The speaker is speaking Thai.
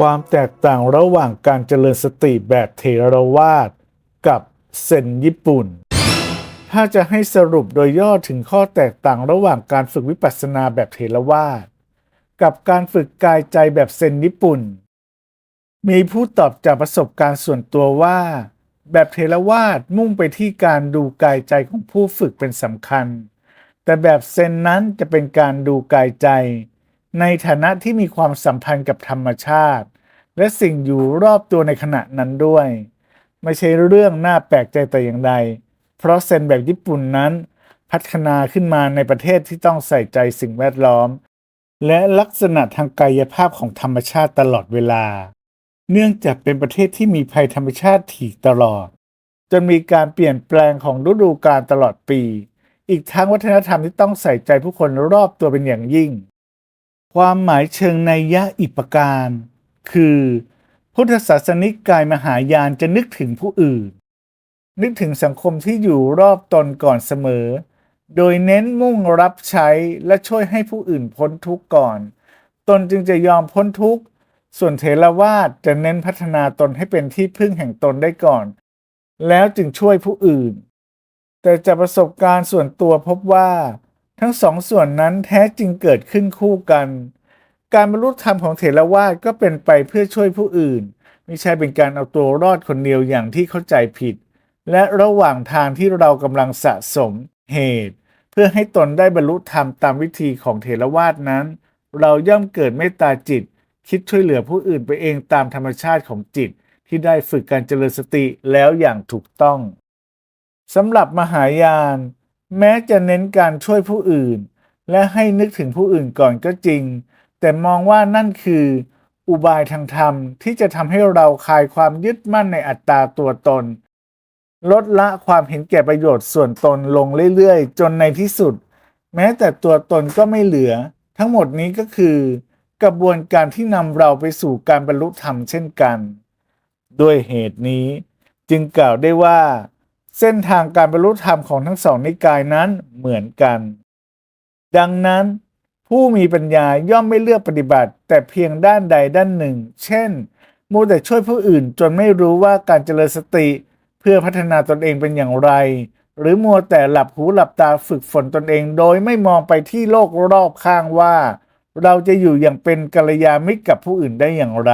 ความแตกต่างระหว่างการเจริญสติแบบเทรวาสกับเซนญี่ปุ่น ถ้าจะให้สรุปโดยย่อถึงข้อแตกต่างระหว่างการฝึกวิปัสสนาแบบเทรวาสกับการฝึกกายใจแบบเซนญี่ปุ่น มีผู้ตอบจากประสบการณ์ส่วนตัวว่า แบบเทรวาสมุ่งไปที่การดูกายใจของผู้ฝึกเป็นสำคัญ แต่แบบเซนนั้นจะเป็นการดูกายใจ ในฐานะที่มีความสัมพันธ์กับธรรมชาติ และสิ่งอยู่รอบตัวในขณะนั้นด้วย ไม่ใช่เรื่องน่าแปลกใจแต่อย่างใด เพราะเซนแบบญี่ปุ่นนั้น พัฒนาขึ้นมาในประเทศที่ต้องใส่ใจสิ่งแวดล้อม และลักษณะทางกายภาพของธรรมชาติตลอดเวลา เนื่องจากเป็นประเทศที่มีภัยธรรมชาติถี่ตลอด จนมีการเปลี่ยนแปลงของฤดูกาลตลอดปี อีกทั้งวัฒนธรรมที่ต้องใส่ใจผู้คนรอบตัวเป็นอย่างยิ่ง ความหมายเชิงในยยะอิปการ คือ พุทธศาสนิกกายมหายานจะนึกถึงผู้อื่น นึกถึงสังคมที่อยู่รอบตนก่อนเสมอ โดยเน้นมุ่งรับใช้และช่วยให้ผู้อื่นพ้นทุกข์ก่อน ตนจึงจะยอมพ้นทุกข์ ส่วนเทรวาสจะเน้นพัฒนาตนให้เป็นที่พึ่งแห่งตนได้ก่อน แล้วจึงช่วยผู้อื่น แต่จากประสบการณ์ส่วนตัวพบว่า ทั้งสองส่วนนั้นแท้จริงเกิดขึ้นคู่กัน การบรรลุธรรมของเถรวาทก็เป็นไปเพื่อช่วยผู้อื่น ไม่ใช่เป็นการเอาตัวรอดคนเดียวอย่างที่เข้าใจผิด และระหว่างทางที่เรากำลังสะสมเหตุ เพื่อให้ตนได้บรรลุธรรมตามวิธีของเถรวาทนั้น เราย่อมเกิดเมตตาจิต คิดช่วยเหลือผู้อื่นไปเองตามธรรมชาติของจิต ที่ได้ฝึกการเจริญสติแล้วอย่างถูกต้องสำหรับมหายาน แม้จะเน้นการช่วยผู้อื่น และให้นึกถึงผู้อื่นก่อนก็จริง แต่มองว่านั่นคือ อุบายทางธรรมที่จะทำให้เราคลายความยึดมั่นในอัตตาตัวตน ลดละความเห็นแก่ประโยชน์ส่วนตนลงเรื่อยๆ จนในที่สุด แม้แต่ตัวตนก็ไม่เหลือ ทั้งหมดนี้ก็คือ กระบวนการที่นำเราไปสู่การบรรลุธรรมเช่นกัน ด้วยเหตุนี้ จึงกล่าวได้ว่า เส้นทางการบรรลุธรรมของทั้งสองนิกายนั้นเหมือนกัน ดังนั้นผู้มีปัญญาย่อมไม่เลือกปฏิบัติ แต่เพียงด้านใดด้านหนึ่ง เช่นมัวแต่ช่วยผู้อื่นจนไม่รู้ว่าการเจริญสติเพื่อพัฒนาตนเองเป็นอย่างไร หรือมัวแต่หลับหูหลับตาฝึกฝนตนเอง โดยไม่มองไปที่โลกรอบข้างว่า เราจะอยู่อย่างเป็นกัลยาณมิตรกับผู้อื่นได้อย่างไร